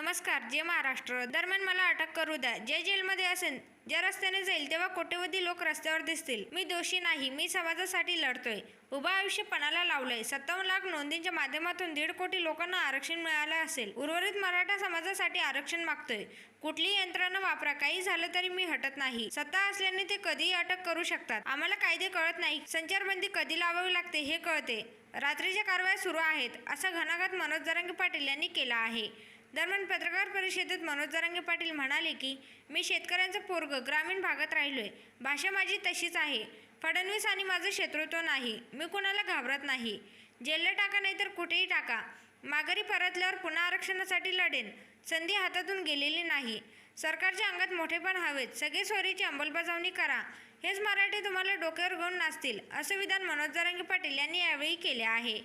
नमस्कार जे महाराष्ट्र. दरम्यान मला अटक करू द्या. जे जेलमध्ये असेल ज्या रस्त्याने जाईल तेव्हा कोट्यवधी लोक रस्त्यावर दिसतील. मी दोषी नाही मी समाजासाठी लढतोय. उभा आयुष्य पणाला लावलंय. सत्तावन्न लाख नोंदींच्या माध्यमातून दीड कोटी लोकांना आरक्षण मिळालं असेल. उर्वरित मराठा समाजासाठी आरक्षण मागतोय. कुठलीही यंत्रणा वापरा. काही झालं तरी मी हटत नाही. सत्ता असल्याने ते कधीही अटक करू शकतात. आम्हाला कायदे कळत नाही. संचारबंदी कधी लावावी लागते हे कळते. रात्रीच्या कारवाया सुरू आहेत असा घणाघात मनोज जरांगे पाटील यांनी केला आहे. दरम्यान पत्रकार परिषदेत मनोज जरांगे पाटील म्हणाले की मी शेतकऱ्यांचं पोरग ग्रामीण भागात राहिलोय. भाषा माझी तशीच आहे. फडणवीस आणि माझं शत्रुत्व नाही. मी कुणाला घाबरत नाही. जेलला टाका नाही तर कुठेही टाका. माघारी परतल्यावर पुन्हा आरक्षणासाठी लढेन. संधी हातातून गेलेली नाही. सरकारच्या अंगात मोठेपण हवेत. सगळे सोयरीची अंमलबजावणी करा. हेच मराठी तुम्हाला डोक्यावर घेऊन नाचतील असं विधान मनोज जरांगे पाटील यांनी यावेळी केले आहे.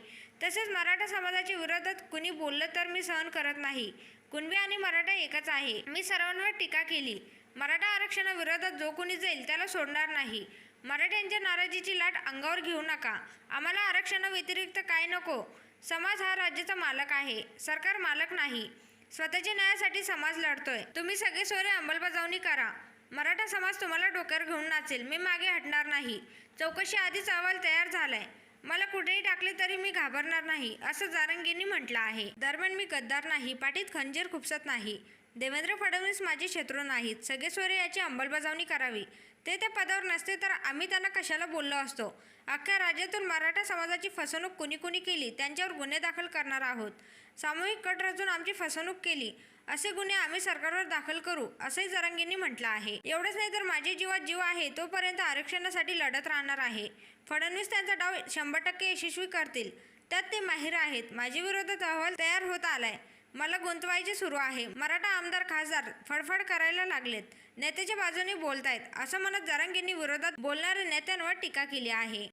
तसेच मराठा समाजाच्या विरोधात कुणी बोललं तर मी सहन करत नाही. कुणबी आणि मराठा एकच आहे. मी सर्वांवर टीका केली. मराठा आरक्षणाविरोधात जो कोणी जाईल त्याला सोडणार नाही. मराठ्यांच्या नाराजीची लाट अंगावर घेऊ नका. आम्हाला आरक्षणाव्यतिरिक्त काय नको? समाज हा राज्याचा मालक आहे. सरकार मालक नाही. स्वतःच्या न्यायासाठी समाज लढतोय. तुम्ही सगळे सोयरे अंमलबजावणी करा. मराठा समाज तुम्हाला डोक्यावर घेऊन नाचेल. मी मागे हटणार नाही. चौकशी आधीच अहवाल तयार झालाय. मला कुठेही टाकले तरी मी घाबरणार नाही असं जारंगींनी म्हटलं आहे. दरम्यान मी गद्दार नाही पाठीत खंजीर खुपसत नाही. देवेंद्र फडणवीस माझे शत्रू नाहीत. सगळे सोयरे याची अंमलबजावणी करावी. ते त्या पदावर नसते तर आम्ही त्यांना कशाला बोललो असतो? अख्ख्या राज्यातून मराठा समाजाची फसवणूक कुणी कुणी केली? त्यांच्यावर गुन्हे दाखल करणार आहोत. सामूहिक कट रचून आमची फसवणूक केली. असे गुन्हे आम्ही सरकारवर दाखल करू असंही जरांगींनी म्हटलं आहे. एवढंच नाही तर माझे जीवात जीव आहे तोपर्यंत आरक्षणासाठी लढत राहणार आहे. फडणवीस त्यांचा डाव शंभर टक्के यशस्वी करतील. त्यात ते माहीर आहेत. माझ्या विरोधात अहवाल तयार होत आलाय. मला गुंतवायचे सुरू आहे. मराठा आमदार खासदार फडफड करायला लागलेत. नेत्याच्या बाजूने बोलतायत. असं म्हणत जरांगींनी विरोधात बोलणाऱ्या नेत्यांवर टीका केली आहे.